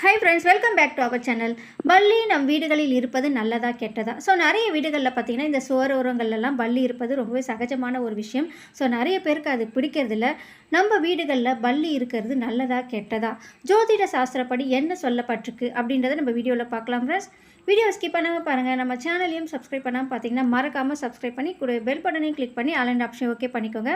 Hi friends welcome back to our channel பல்லி நம் வீடுகளில் இருப்பது நல்லதா கெட்டதா? ஸோ நிறைய வீடுகளில் பார்த்தீங்கன்னா இந்த சுவரோரங்கள்லாம் பல்லி இருப்பது ரொம்பவே சகஜமான ஒரு விஷயம். ஸோ நிறைய பேருக்கு அது பிடிக்கிறதில்ல. நம்ம வீடுகளில் பல்லி இருக்கிறது நல்லதா கெட்டதா? ஜோதிட சாஸ்திரப்படி என்ன சொல்லப்பட்டிருக்கு அப்படின்றத நம்ம வீடியோவில் பார்க்கலாம் ஃப்ரெண்ட்ஸ் வீடியோ ஸ்கிப் பண்ணாமல் பாருங்கள் நம்ம சேனலையும் சப்ஸ்கிரைப் பண்ணாமல் பார்த்தீங்கன்னா மறக்காமல் சப்ஸ்கிரைப் பண்ணி கூட பெல் பட்டனையும் கிளிக் பண்ணி ஆல் அண்ட் ஆப்ஷன் ஓகே பண்ணிக்கோங்க.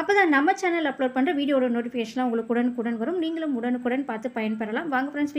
அப்போ தான் நம்ம சேனல் அப்லோட் பண்ணுற வீடியோட நோட்டிஃபிகேஷன்லாம் உங்களுக்கு உடனுக்குடன் வரும். நீங்களும் உடனுக்குடன் பார்த்து பயன்பெறலாம். வாங்க ஃப்ரெண்ட்ஸ்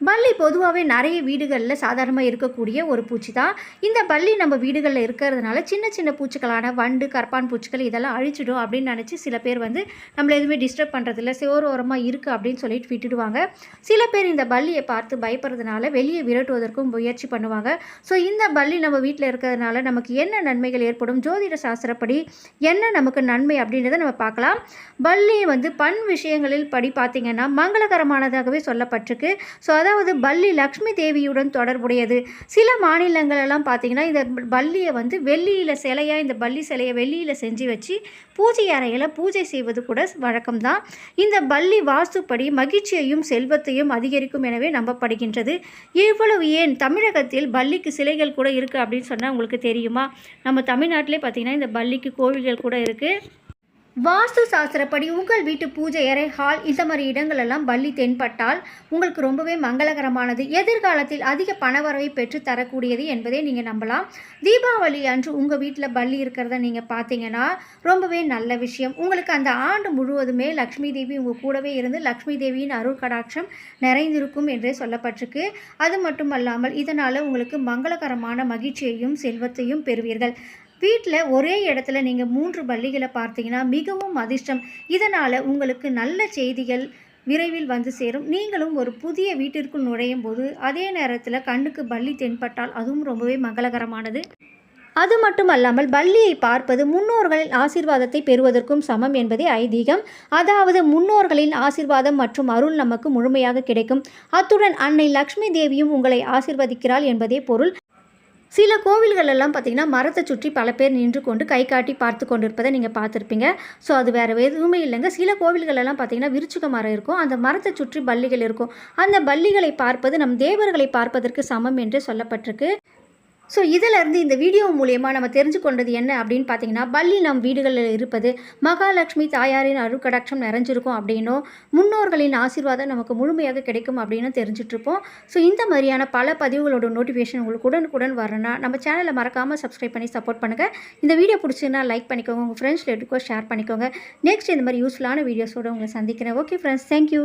பல்லி பொதுவாகவே நிறைய வீடுகளில் சாதாரணமாக இருக்கக்கூடிய ஒரு பூச்சி தான் இந்த பல்லி நம்ம வீடுகளில் இருக்கிறதுனால சின்ன சின்ன பூச்சிகளான வண்டு கற்பான் பூச்சிகள் இதெல்லாம் அழிச்சிடும் அப்படின்னு நினச்சி சில பேர் வந்து நம்மளை எதுவுமே டிஸ்டர்ப் பண்ணுறதில்ல சிவரோரமாக ஓரமாக இருக்குது அப்படின்னு சொல்லிட்டு விட்டுடுவாங்க. சில பேர் இந்த பல்லியை பார்த்து பயப்படுறதுனால வெளியே விரட்டுவதற்கும் முயற்சி பண்ணுவாங்க. ஸோ இந்த பல்லி நம்ம வீட்டில் இருக்கிறதுனால நமக்கு என்ன நன்மைகள் ஏற்படும்? ஜோதிட சாஸ்திரப்படி என்ன நமக்கு நன்மை அப்படின்றத நம்ம பார்க்கலாம். பல்லி வந்து பண் விஷயங்களில் படி பார்த்திங்கன்னா மங்களகரமானதாகவே சொல்லப்பட்டிருக்கு. ஸோ அதாவது பள்ளி லக்ஷ்மி தேவியுடன் தொடர்புடையது. சில மாநிலங்களெல்லாம் பார்த்திங்கன்னா இந்த பள்ளியை வந்து வெள்ளியில் சிலையாக இந்த பள்ளி சிலையை வெள்ளியில் செஞ்சு வச்சு பூஜை அறையில் பூஜை செய்வது கூட வழக்கம்தான். இந்த பள்ளி வாஸ்துப்படி மகிழ்ச்சியையும் செல்வத்தையும் அதிகரிக்கும் எனவே நம்பப்படுகின்றது. இவ்வளவு ஏன் தமிழகத்தில் பள்ளிக்கு சிலைகள் கூட இருக்குது அப்படின்னு சொன்னால் உங்களுக்கு தெரியுமா? நம்ம தமிழ்நாட்டிலே பார்த்திங்கன்னா இந்த பள்ளிக்கு கோவில்கள் கூட இருக்குது வாஸ்து சாஸ்திரப்படி உங்கள் வீட்டு பூஜை அறை ஹால் இந்த மாதிரி இடங்களெல்லாம் பள்ளி தென்பட்டால் உங்களுக்கு ரொம்பவே மங்களகரமானது. எதிர்காலத்தில் அதிக பணவரவை பெற்று தரக்கூடியது என்பதை நீங்கள் நம்பலாம். தீபாவளி அன்று உங்கள் வீட்டில் பள்ளி இருக்கிறத நீங்கள் பார்த்தீங்கன்னா ரொம்பவே நல்ல விஷயம். உங்களுக்கு அந்த ஆண்டு முழுவதுமே லக்ஷ்மி தேவி உங்கள் கூடவே இருந்து லக்ஷ்மி தேவியின் அருள் கடாட்சம் நிறைந்திருக்கும் என்றே சொல்லப்பட்டிருக்கு. அது மட்டுமல்லாமல் இதனால் உங்களுக்கு மங்களகரமான மகிழ்ச்சியையும் செல்வத்தையும் பெறுவீர்கள். வீட்டில் ஒரே இடத்துல நீங்கள் மூன்று பள்ளிகளை பார்த்தீங்கன்னா மிகவும் அதிர்ஷ்டம். இதனால் உங்களுக்கு நல்ல செய்திகள் விரைவில் வந்து சேரும். நீங்களும் ஒரு புதிய வீட்டிற்குள் நுழையும் போது அதே நேரத்தில் கண்ணுக்கு பள்ளி தென்பட்டால் அதுவும் ரொம்பவே மங்களகரமானது. அது மட்டுமல்லாமல் பள்ளியை பார்ப்பது முன்னோர்களின் ஆசீர்வாதத்தை பெறுவதற்கும் சமம் என்பதே ஐதீகம். அதாவது முன்னோர்களின் ஆசீர்வாதம் மற்றும் அருள் நமக்கு முழுமையாக கிடைக்கும். அத்துடன் அன்னை லக்ஷ்மி தேவியும் உங்களை ஆசிர்வதிக்கிறாள் என்பதே பொருள். சில கோவில்கள் எல்லாம் பார்த்திங்கன்னா மரத்தை சுற்றி பல பேர் நின்று கொண்டு கை காட்டி பார்த்து கொண்டு இருப்பதை நீங்கள் பார்த்துருப்பீங்க. ஸோ அது வேறு எதுவுமே இல்லைங்க. சில கோவில்கள் எல்லாம் பார்த்திங்கன்னா விருச்சுக மரம் இருக்கும். அந்த மரத்தை சுற்றி பள்ளிகள் இருக்கும். அந்த பள்ளிகளை பார்ப்பது நம் தேவர்களை பார்ப்பதற்கு சமம் என்று சொல்லப்பட்டிருக்கு. ஸோ இதிலிருந்து இந்த வீடியோ மூலயமா நம்ம தெரிஞ்சு கொண்டது என்ன அப்படின்னு பார்த்தீங்கன்னா பள்ளி நம் வீடுகளில் இருப்பது மகாலட்சுமி தாயாரின் அருக்கடாட்சம் நிறைஞ்சிருக்கும் அப்படின்னும் முன்னோர்களின் ஆசீர்வாதம் நமக்கு முழுமையாக கிடைக்கும் அப்படின்னு தெரிஞ்சிட்ருப்போம் ஸோ இந்த மாதிரியான பல பதிவுகளோட நோட்டிஃபிகேஷன் உங்களுக்கு உடனுக்குடன் வரணும்னா நம்ம சேனலை மறக்காமல் சப்ஸ்கிரைப் பண்ணி சப்போர்ட் பண்ணுங்கள் இந்த வீடியோ பிடிச்சிங்கன்னா லைக் பண்ணிக்கோங்க. உங்கள் ஃப்ரெண்ட்ஸ் எடுக்கோ ஷேர் பண்ணிக்கோங்க. நெக்ஸ்ட் இந்த மாதிரி யூஸ்ஃபுல்லான வீடியோஸோடு உங்களை சந்திக்கிறேன். Okay friends thank you